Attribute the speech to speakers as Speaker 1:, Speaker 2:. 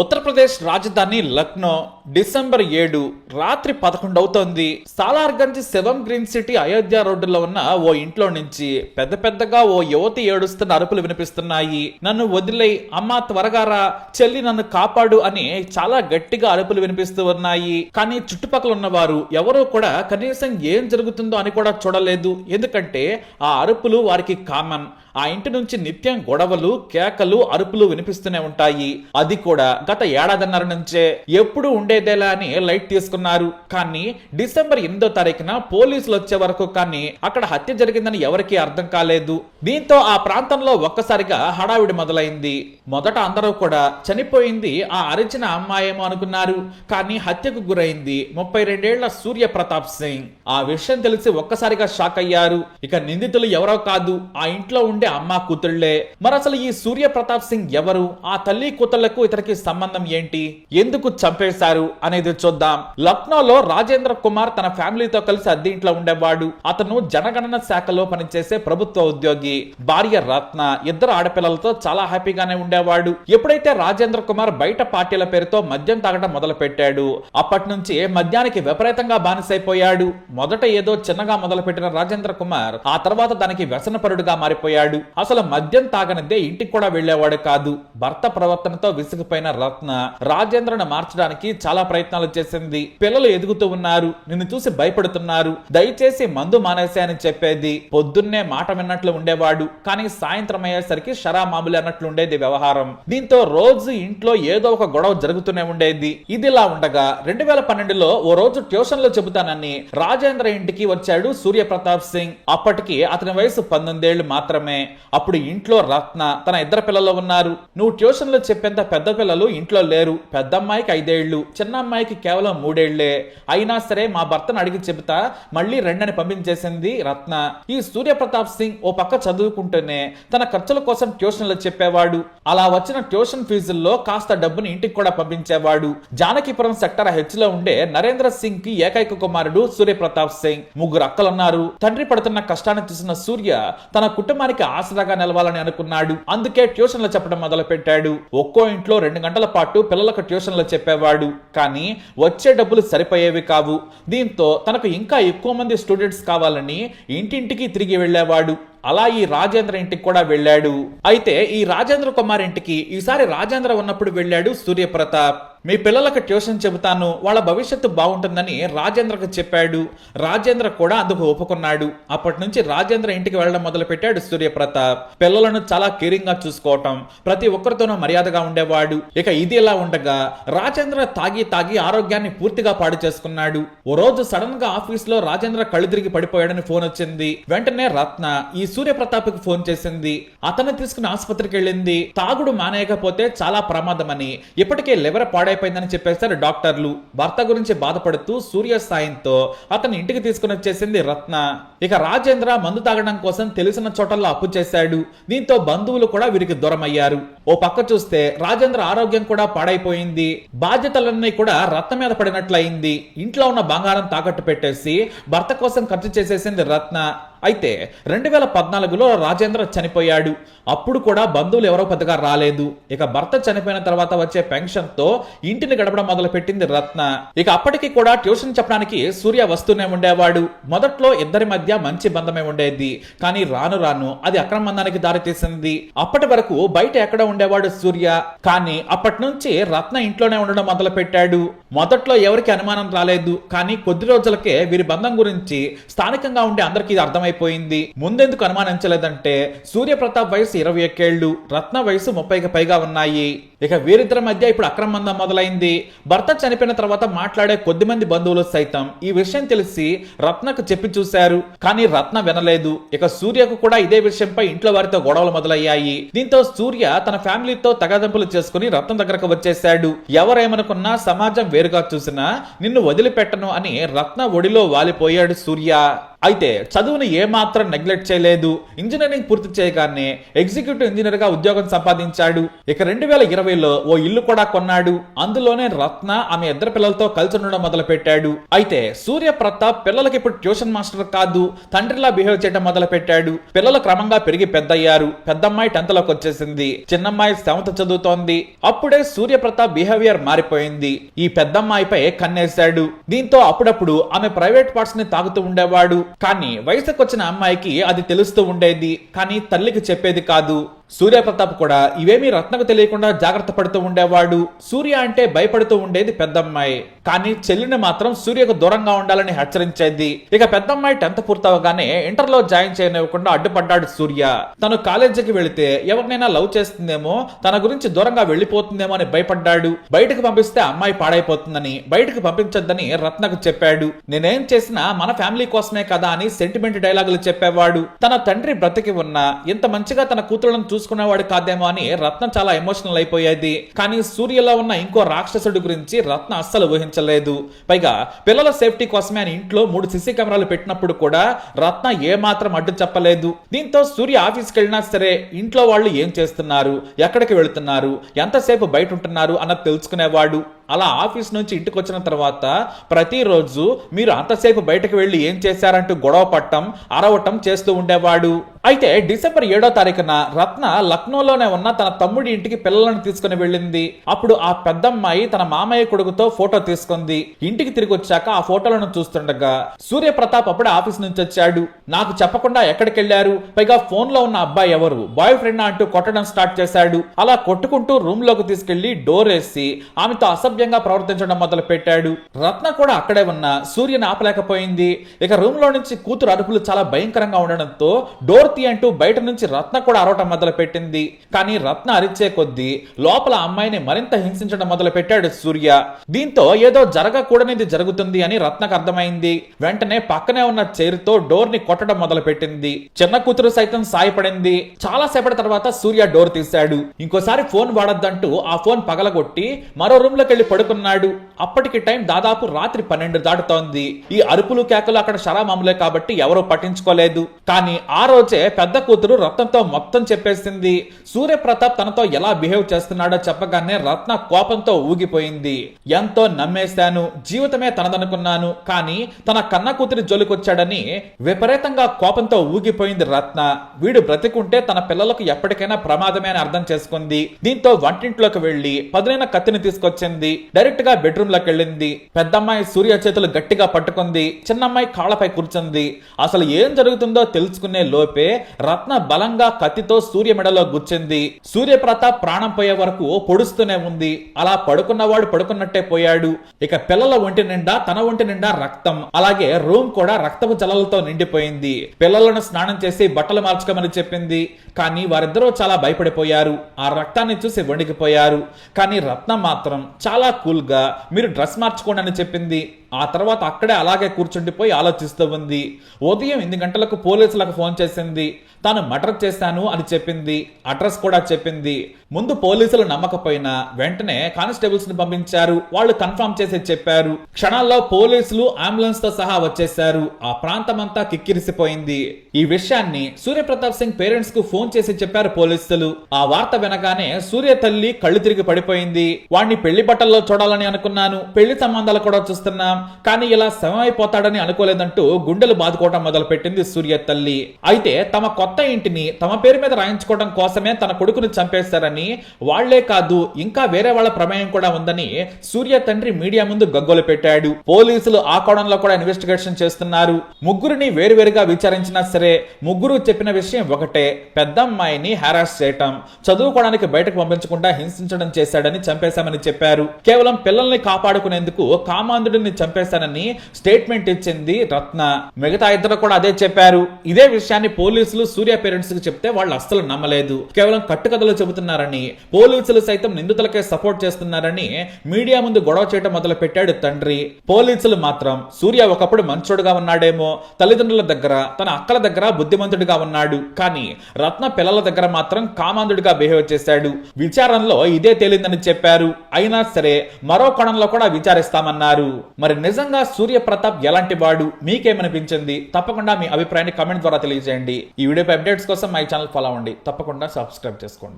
Speaker 1: ఉత్తరప్రదేశ్ రాజధాని లక్నో డిసెంబర్ ఏడు రాత్రి పదకొండు అవుతోంది. సాలార్గంజ్ శివం గ్రీన్ సిటీ అయోధ్య రోడ్డులో ఉన్న ఓ ఇంట్లో నుంచి పెద్ద పెద్దగా ఓ యువతి ఏడుస్తున్న అరుపులు వినిపిస్తున్నాయి. నన్ను వదిలే అమ్మ త్వరగారా చెల్లి నన్ను కాపాడు అని చాలా గట్టిగా అరుపులు వినిపిస్తూ ఉన్నాయి. కానీ చుట్టుపక్కల ఉన్నవారు ఎవరూ కూడా కనీసం ఏం జరుగుతుందో అని కూడా చూడలేదు. ఎందుకంటే ఆ అరుపులు వారికి కామన్ ఆ ఇంటి నుంచి నిత్యం గొడవలు కేకలు అరుపులు వినిపిస్తూనే ఉంటాయి. అది కూడా గత ఏడాదిన్నర నుంచే ఎప్పుడు ఉండేదేలా అని లైట్ తీసుకున్నారు. కానీ డిసెంబర్ ఎనిమిదో తారీఖున పోలీసులు వచ్చే వరకు కానీ అక్కడ హత్య జరిగిందని ఎవరికీ అర్థం కాలేదు. దీంతో ఆ ప్రాంతంలో ఒక్కసారిగా హడావిడి మొదలైంది. మొదట అందరూ కూడా చనిపోయింది ఆ అరిచిన అమ్మాయేమో అనుకున్నారు. కానీ హత్యకు గురైంది ముప్పై రెండేళ్ళ సూర్య ప్రతాప్ సింగ్. ఆ విషయం తెలిసి ఒక్కసారిగా షాక్ అయ్యారు. ఇక నిందితులు ఎవరో కాదు ఆ ఇంట్లో ఉండే అమ్మ కూతుళ్ళే మరి అసలు ఈ సూర్య ప్రతాప్ సింగ్ ఎవరు? ఆ తల్లి కూతుళ్ళకు ఇతనికి సంబంధం ఏంటి? ఎందుకు చంపేశారు? అనేది చూద్దాం. లక్నోలో రాజేంద్ర కుమార్ తన ఫ్యామిలీతో కలిసి అద్దె ఇంట్లో ఉండేవాడు. అతను జనగణన శాఖలో పనిచేసే ప్రభుత్వ ఉద్యోగి. భార్య రత్న. ఇద్దరు ఆడపిల్లలతో చాలా హ్యాపీగానే ఉండేవాడు. ఎప్పుడైతే రాజేంద్ర కుమార్ బయట పార్టీల పేరుతో మద్యం తాగడం మొదలు పెట్టాడు అప్పటి నుంచి మద్యానికి విపరీతంగా బానిసైపోయాడు. మొదట ఏదో చిన్నగా మొదలుపెట్టిన రాజేంద్ర కుమార్ ఆ తర్వాత దానికి వ్యసనపరుడుగా మారిపోయాడు. అసలు మద్యం తాగనిదే ఇంటికి కూడా వెళ్ళేవాడు కాదు. భర్త ప్రవర్తనతో విసిగిపోయిన రత్న రాజేంద్రను మార్చడానికి చాలా ప్రయత్నాలు చేసింది. పిల్లలు ఎదుగుతూ ఉన్నారు. నిన్ను చూసి భయపడుతున్నారు. దయచేసి మందు మానేసే అని చెప్పేది. పొద్దున్నే మాట విన్నట్లు ఉండేవాడు. కానీ సాయంత్రం అయ్యేసరికి షరా మామూలు అన్నట్లు ఉండేది వ్యవహారం. దీంతో రోజు ఇంట్లో ఏదో ఒక గొడవ జరుగుతూనే ఉండేది. ఇదిలా ఉండగా రెండు వేల పన్నెండులో ఓ రోజు ట్యూషన్లో చెబుతానని రాజేంద్ర ఇంటికి వచ్చాడు సూర్య ప్రతాప్ సింగ్. అప్పటికి అతని వయసు పంతొమ్మిదేళ్ళు మాత్రమే. అప్పుడు ఇంట్లో రత్న తన ఇద్దరు పిల్లలు ఉన్నారు. నువ్వు ట్యూషన్లో చెప్పేంత పెద్ద పిల్లలు ఇంట్లో లేరు. పెద్ద అమ్మాయికి ఐదేళ్ళు చిన్న అమ్మాయికి కేవలం మూడేళ్ళే. అయినా సరే మా భర్తను అడిగి చెబుతా మళ్ళీ రెండని పంపించేసింది రత్న. ఈ సూర్యప్రతాప్ సింగ్ ఓ పక్క చదువుకుంటూనే తన ఖర్చుల కోసం ట్యూషన్లు చెప్పేవాడు. అలా వచ్చిన ట్యూషన్ ఫీజుల్లో కాస్త డబ్బుని ఇంటికి కూడా పంపించేవాడు. జానకిపురం సెక్టర్ హెచ్లో ఉండే నరేంద్ర సింగ్కి ఏకైక కుమారుడు సూర్యప్రతాప్ సింగ్. ముగ్గురు అక్కలున్నారు. తండ్రి పడుతున్న కష్టాన్ని చూసిన సూర్య తన కుటుంబానికి ఆసరాగా నిలవాలని అనుకున్నాడు. అందుకే ట్యూషన్లు చెప్పడం మొదలుపెట్టాడు. ఒక్కో ఇంట్లో రెండు గంటల పాటు పిల్లలకు ట్యూషన్లు చెప్పేవాడు. కానీ వచ్చే డబ్బులు సరిపోయేవి కావు. దీంతో తనకు ఇంకా ఎక్కువ మంది స్టూడెంట్స్ కావాలని ఇంటింటికి తిరిగి వెళ్ళేవాడు. అలా ఈ రాజేంద్ర ఇంటికి కూడా వెళ్ళాడు. అయితే ఈ రాజేంద్ర కుమార్ ఇంటికి ఈసారి రాజేంద్ర ఉన్నప్పుడు వెళ్ళాడు సూర్యప్రతాప్. మీ పిల్లలకు ట్యూషన్ చెబుతాను వాళ్ళ భవిష్యత్తు బాగుంటుందని రాజేంద్రకు చెప్పాడు. రాజేంద్ర కూడా అందుకు ఒప్పుకున్నాడు. అప్పటి నుంచి రాజేంద్ర ఇంటికి వెళ్ళడం మొదలు పెట్టాడు సూర్యప్రతాప్. పిల్లలను చాలా కేరింగ్గా చూసుకోవటం ప్రతి ఒక్కరితోనూ మర్యాదగా ఉండేవాడు. ఇక ఇది ఇలా ఉండగా రాజేంద్ర తాగి తాగి ఆరోగ్యాన్ని పూర్తిగా పాడు చేసుకున్నాడు. ఓ రోజు సడన్గా ఆఫీస్లో రాజేంద్ర కళ్ళు తిరిగి పడిపోయాడని ఫోన్ వచ్చింది. వెంటనే రత్న ఈ సూర్యప్రతాప్కి ఫోన్ చేసింది. అతను తీసుకుని ఆసుపత్రికి వెళ్ళింది. తాగుడు మానేయకపోతే చాలా ప్రమాదమని. ఇప్పటికే లివర్ పాడైపోయిందని చెప్పేశారు డాక్టర్లు. భర్త గురించి బాధపడుతూ సూర్య సాయంతో అతని ఇంటికి తీసుకుని వచ్చేసింది రత్న. ఇక రాజేంద్ర మందు తాగడం కోసం తెలిసిన చోటల్లో అప్పు చేశాడు. దీంతో బంధువులు కూడా వీరికి దూరం అయ్యారు ఓ పక్క చూస్తే రాజేంద్ర ఆరోగ్యం కూడా పాడైపోయింది. బాధ్యతలన్నీ కూడా రత్న మీద పడినట్లయింది. ఇంట్లో ఉన్న బంగారం తాకట్టు పెట్టేసి భర్త కోసం ఖర్చు చేసేసింది రత్న. అయితే రెండు వేల పద్నాలుగులో రాజేంద్ర చనిపోయాడు. అప్పుడు కూడా బంధువులు ఎవరో పెద్దగా రాలేదు. ఇక భర్త చనిపోయిన తర్వాత వచ్చే పెన్షన్తో ఇంటిని గడపడం మొదలు పెట్టింది రత్న. ఇక అప్పటికి కూడా ట్యూషన్ చెప్పడానికి సూర్య వస్తూనే ఉండేవాడు. మొదట్లో ఇద్దరి మధ్య మంచి బంధమే ఉండేది. కానీ రాను రాను అది అక్రమందానికి దారితీసింది. అప్పటి వరకు బయట ఎక్కడ ఉండేవాడు సూర్య. కానీ అప్పటి నుంచి రత్న ఇంట్లోనే ఉండడం మొదలు పెట్టాడు మొదట్లో ఎవరికి అనుమానం రాలేదు. కానీ కొద్ది రోజులకే వీరి బంధం గురించి స్థానికంగా ఉండే అందరికీ అర్థమైంది అయిపోయింది ముందెందుకు అనుమానించలేదంటే సూర్యప్రతాప్ వయసు ఇరవై ఒక్కేళ్ళు రత్న వయసు ముప్పైకి పైగా ఉన్నాయి. ఇక వీరిద్దరి మధ్య ఇప్పుడు అక్రమందం మొదలైంది. భర్త చనిపోయిన తర్వాత మాట్లాడే కొద్ది మంది బంధువులు సైతం ఈ విషయం తెలిసి రత్నకు చెప్పి చూశారు. కానీ రత్న వినలేదు. ఇక సూర్యకు కూడా ఇదే విషయంపై ఇంట్లో వారితో గొడవలు మొదలయ్యాయి. దీంతో సూర్య తన ఫ్యామిలీతో తగాదంపులు చేసుకుని రత్నం దగ్గరకు వచ్చేశాడు. ఎవరేమనుకున్నా సమాజం వేరుగా చూసినా నిన్ను వదిలిపెట్టను అని రత్న ఒడిలో వాలిపోయాడు సూర్య. అయితే చదువుని ఏమాత్రం నెగ్లెక్ట్ చేయలేదు ఇంజనీరింగ్ పూర్తి చేయగానే ఎగ్జిక్యూటివ్ ఇంజనీర్గా ఉద్యోగం సంపాదించాడు. ఇక రెండు వేల ఇరవైలో ఓ ఇల్లు కూడా కొన్నాడు. అందులోనే రత్న ఆమె ఇద్దరు పిల్లలతో కలిసి ఉండడం మొదలు పెట్టాడు అయితే సూర్య ప్రతాప్ పిల్లలకి ఇప్పుడు ట్యూషన్ మాస్టర్ కాదు తండ్రిలా బిహేవ్ చేయడం మొదలు పెట్టాడు పిల్లలు క్రమంగా పెరిగి పెద్దయ్యారు. పెద్దమ్మాయి టెన్త్లోకి వచ్చేసింది. చిన్నమ్మాయి సెవెంత్ చదువుతోంది. అప్పుడే సూర్య ప్రతాప్ బిహేవియర్ మారిపోయింది. ఈ పెద్దమ్మాయిపై కన్నేశాడు. దీంతో అప్పుడప్పుడు ఆమె ప్రైవేట్ పార్ట్స్ని తాగుతూ ఉండేవాడు. కానీ వయసుకు వచ్చిన అమ్మాయికి అది తెలుస్తూ ఉండేది కానీ తల్లికి చెప్పేది కాదు. సూర్యప్రతాప్ కూడా ఇవేమీ రత్నకు తెలియకుండా జాగ్రత్త పడుతూ ఉండేవాడు. సూర్య అంటే భయపడుతూ ఉండేది పెద్దమ్మాయి కానీ చెల్లిని మాత్రం సూర్యకు దూరంగా ఉండాలని హెచ్చరించేది. ఇక పెద్దమ్మాయి టెన్త్ పూర్తవగానే ఇంటర్లో జాయిన్ చేయనివ్వకుండా అడ్డుపడ్డాడు సూర్య. తను కాలేజీకి వెళితే ఎవరినైనా లవ్ చేస్తుందేమో తన గురించి దూరంగా వెళ్ళిపోతుందేమో అని భయపడ్డాడు. బయటకు పంపిస్తే అమ్మాయి పాడైపోతుందని బయటకు పంపించొద్దని రత్నకు చెప్పాడు. నేనేం చేసినా మన ఫ్యామిలీ కోసమే కదా. అని సెంటిమెంట్ డైలాగులు చెప్పేవాడు. తన తండ్రి బ్రతికి ఉన్నా ఇంత మంచిగా తన కూతురులను చూసుకునేవాడు కాదేమో అని రత్న చాలా ఎమోషనల్ అయిపోయేది. కానీ సూర్యలో ఉన్న ఇంకో రాక్షసుడి గురించి రత్న అస్సలు ఊహించలేదు. పైగా పిల్లల సేఫ్టీ కోసమే ఆయన ఇంట్లో మూడు సిసి కెమెరాలు పెట్టినప్పుడు కూడా రత్న ఏ మాత్రం అడ్డు చెప్పలేదు. దీంతో సూర్య ఆఫీస్కి వెళ్ళినా సరే ఇంట్లో వాళ్ళు ఏం చేస్తున్నారు? ఎక్కడికి వెళుతున్నారు? ఎంతసేపు బయట ఉంటున్నారు? అన్నది తెలుసుకునేవాడు. అలా ఆఫీస్ నుంచి ఇంటికి వచ్చిన తర్వాత ప్రతిరోజు మీరు అంతసేపు బయటకు వెళ్ళి ఏం చేశారంటూ గొడవ పట్టం అరవటం చేస్తూ ఉండేవాడు. అయితే డిసెంబర్ ఏడో తారీఖున రత్న లక్నోలోనే ఉన్న తన తమ్ముడి ఇంటికి పిల్లలను తీసుకుని వెళ్ళింది. అప్పుడు ఆ పెద్దమ్మాయి తన మామయ్య కొడుకుతో ఫోటో తీసుకుంది. ఇంటికి తిరిగి వచ్చాక ఆ ఫోటోలను చూస్తుండగా సూర్య ప్రతాప్ అప్పుడే ఆఫీస్ నుంచి వచ్చాడు. నాకు చెప్పకుండా ఎక్కడికి వెళ్ళారు పైగా ఫోన్లో ఉన్న అబ్బాయి ఎవరు? బాయ్ ఫ్రెండ్ అంటూ కొట్టడం స్టార్ట్ చేశాడు. అలా కొట్టుకుంటూ రూమ్లోకి తీసుకెళ్ళి డోర్ వేసి ఆమెతో అసభ్యంగా ప్రవర్తించడం మొదలు పెట్టాడు రత్న కూడా అక్కడే ఉన్న సూర్యని ఆపలేకపోయింది. ఇక రూమ్లో నుంచి కూతురు అరుపులు చాలా భయంకరంగా ఉండడంతో డోర్ తీ అంటూ బయట నుంచి రత్న కూడా అరవటం మొదలు పెట్టింది కానీ రత్న అరిచే కొద్దీ లోపల అమ్మాయిని మరింత హింసించడం మొదలు పెట్టాడు సూర్య. దీంతో ఏదో జరగకూడనిది జరుగుతుంది అని రత్నకు అర్థమైంది. వెంటనే పక్కనే ఉన్న చైర్తో డోర్ని కొట్టడం మొదలు పెట్టింది చిన్న కూతురు సైతం సాయపడింది. చాలా సేపటి తర్వాత సూర్య డోర్ తీశాడు. ఇంకోసారి ఫోన్ వాడొద్దంటూ ఆ ఫోన్ పగలగొట్టి మరో రూమ్లోకి వెళ్ళి పడుకున్నాడు. అప్పటికి టైం దాదాపు రాత్రి పన్నెండు దాటుతోంది. ఈ అరుపులు కేకలు అక్కడ షరామాములే కాబట్టి ఎవరూ పట్టించుకోలేదు. కానీ ఆ రోజే పెద్ద కూతురు రత్నంతో మొత్తం చెప్పేసింది. సూర్యప్రతాప్ తనతో ఎలా బిహేవ్ చేస్తున్నాడో చెప్పగానే రత్న కోపంతో ఊగిపోయింది. ఎంతో నమ్మేశాను జీవితమే తనదనుకున్నాను కానీ తన కన్న కూతురి జోలికొచ్చాడని విపరీతంగా కోపంతో ఊగిపోయింది రత్న. వీడు బ్రతికుంటే తన పిల్లలకు ఎప్పటికైనా ప్రమాదమే అని అర్థం చేసుకుంది. దీంతో వంటింట్లోకి వెళ్ళి పదునైన కత్తిని తీసుకొచ్చింది. డైరెక్ట్గా బెడ్రూమ్లోకి వెళ్ళింది. పెద్దమ్మాయి సూర్య చేతులు గట్టిగా పట్టుకుంది. చిన్నమ్మాయి కాళ్ళపై కూర్చుంది. అసలు ఏం జరుగుతుందో తెలుసుకునే లోపే రత్న బలంగా కత్తితో సూర్య మెడలో గుచ్చింది. సూర్యప్రతాప్ ప్రాణం పోయే వరకు పొడుస్తూనే ఉంది. అలా పడుకున్నవాడు పడుకున్నట్టే పోయాడు. ఇక పిల్లల ఒంటి నిండా తన ఒంటి నిండా రక్తం. అలాగే రూమ్ కూడా రక్తపు జలలతో నిండిపోయింది. పిల్లలను స్నానం చేసి బట్టలు మార్చుకోమని చెప్పింది. కానీ వారిద్దరూ చాలా భయపడిపోయారు. ఆ రక్తాన్ని చూసి వణికిపోయారు. కానీ రత్నం మాత్రం చాలా కూల్గా మీరు డ్రెస్ మార్చుకోండి అని చెప్పింది. ఆ తర్వాత అక్కడే అలాగే కూర్చుండిపోయి ఆలోచిస్తూ ఉంది. ఉదయం ఎనిమిది గంటలకు పోలీసులకు ఫోన్ చేసింది. తాను మర్డర్ చేశాను అని చెప్పింది అడ్రస్ కూడా చెప్పింది. ముందు పోలీసులు నమ్మకపోయినా వెంటనే కానిస్టేబుల్స్ని పంపించారు వాళ్ళు కన్ఫర్మ్ చేసి చెప్పారు. క్షణాల్లో పోలీసులు అంబులెన్స్తో సహా వచ్చేశారు. ఆ ప్రాంతమంతా కిక్కిరిసిపోయింది. ఈ విషయాన్ని సూర్యప్రతాప్ సింగ్ పేరెంట్స్కు ఫోన్ చేసి చెప్పారు పోలీసులు. ఆ వార్త వినగానే సూర్య తల్లి కళ్ళు తిరిగి పడిపోయింది. వాణ్ణి పెళ్ళి బట్టల్లో చూడాలని అనుకున్నాను. పెళ్ళి సంబంధాలు కూడా చూస్తున్నాం. కానీ ఇలా శవమైపోతాడని అనుకోలేదంటూ గుండెలు బాదుకోవటం మొదలు పెట్టింది సూర్య తల్లి. అయితే తమ కొత్త ఇంటిని తమ పేరు మీద రాయించుకోవడం కోసమే తన కొడుకును చంపేశారని వాళ్ళే కాదు ఇంకా వేరే వాళ్ళ ప్రమేయం కూడా ఉందని సూర్య తండ్రి మీడియా ముందు గగ్గోలు పెట్టాడు. పోలీసులు ఆ కోణంలో కూడా ఇన్వెస్టిగేషన్ చేస్తున్నారు. ముగ్గురిని వేరువేరుగా విచారించినా సరే ముగ్గురు చెప్పిన విషయం ఒకటే పెద్దమ్మాయిని హారాస్ చేయటం చదువుకోవడానికి బయటకు పంపించకుండా హింసించడం చేశాడని చంపేశామని చెప్పారు. కేవలం పిల్లల్ని కాపాడుకునేందుకు కామాంధుడిని చంపేశానని స్టేట్మెంట్ ఇచ్చింది రత్న. మిగతా ఇద్దరు కూడా అదే చెప్పారు. ఇదే విషయాన్ని పోలీసు పోలీసులు సూర్య పేరెంట్స్కి చెప్తే వాళ్ళు అస్సలు నమ్మలేదు. కేవలం కట్టుకథలు చెబుతున్నారని పోలీసులు సైతం నిందితులకే సపోర్ట్ చేస్తున్నారని మీడియా ముందు గొడవ చేయడం మొదలు పెట్టాడు తండ్రి. పోలీసులు మాత్రం సూర్య ఒకప్పుడు మంచోడుగా ఉన్నాడేమో తల్లిదండ్రుల దగ్గర తన అక్కల దగ్గర బుద్ధిమంతుడిగా ఉన్నాడు. కానీ రత్న పిల్లల దగ్గర మాత్రం కామాంధుడిగా బిహేవ్ చేశాడు. విచారణలో ఇదే తేలిందని చెప్పారు. అయినా సరే మరో కోణంలో కూడా విచారిస్తామన్నారు. మరి నిజంగా సూర్య ప్రతాప్ ఎలాంటి వాడు? మీకేమనిపించింది? తప్పకుండా మీ అభిప్రాయాన్ని కమెంట్ ద్వారా తెలియజేయండి. ఈ వీడియో అప్డేట్స్ కోసం మై ఛానల్ ఫాలో అవ్వండి. తప్పకుండా సబ్స్క్రైబ్ చేసుకోండి.